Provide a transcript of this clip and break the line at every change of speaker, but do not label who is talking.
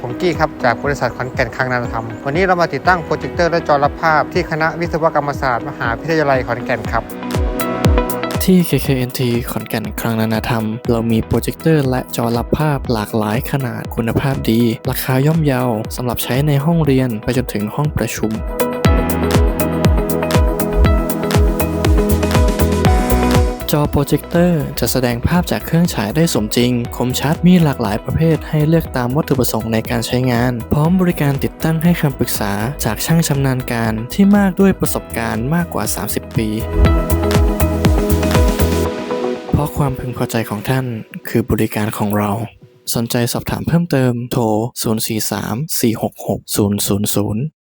ผมกี้ครับ จากบริษัทขอนแก่นคลังนามธรรม วันนี้เรามาติดตั้งโปรเจคเตอร์และจอรับภาพที่คณะวิศวกรรมศาสตร์ มหาวิทยาลัยขอนแก่นครับ
ที่ KKNT ขอนแก่นคลังนานาธรรม เรามีโปรเจคเตอร์และจอรับภาพหลากหลายขนาดคุณภาพดี ราคาย่อมเยาสำหรับใช้ในห้องเรียนไปจนถึงห้องประชุม จอโปรเจคเตอร์จะแสดงภาพจากเครื่องฉายได้สมจริง คมชัดมีหลากหลายประเภทให้เลือกตามวัตถุประสงค์ในการใช้งาน พร้อมบริการติดตั้งให้คำปรึกษาจากช่างชำนาญการที่มากด้วยประสบการณ์มากกว่า 30 ปี เพราะความพึงพอใจของท่านคือบริการของเรา สนใจสอบถามเพิ่มเติมโทร 043 466 000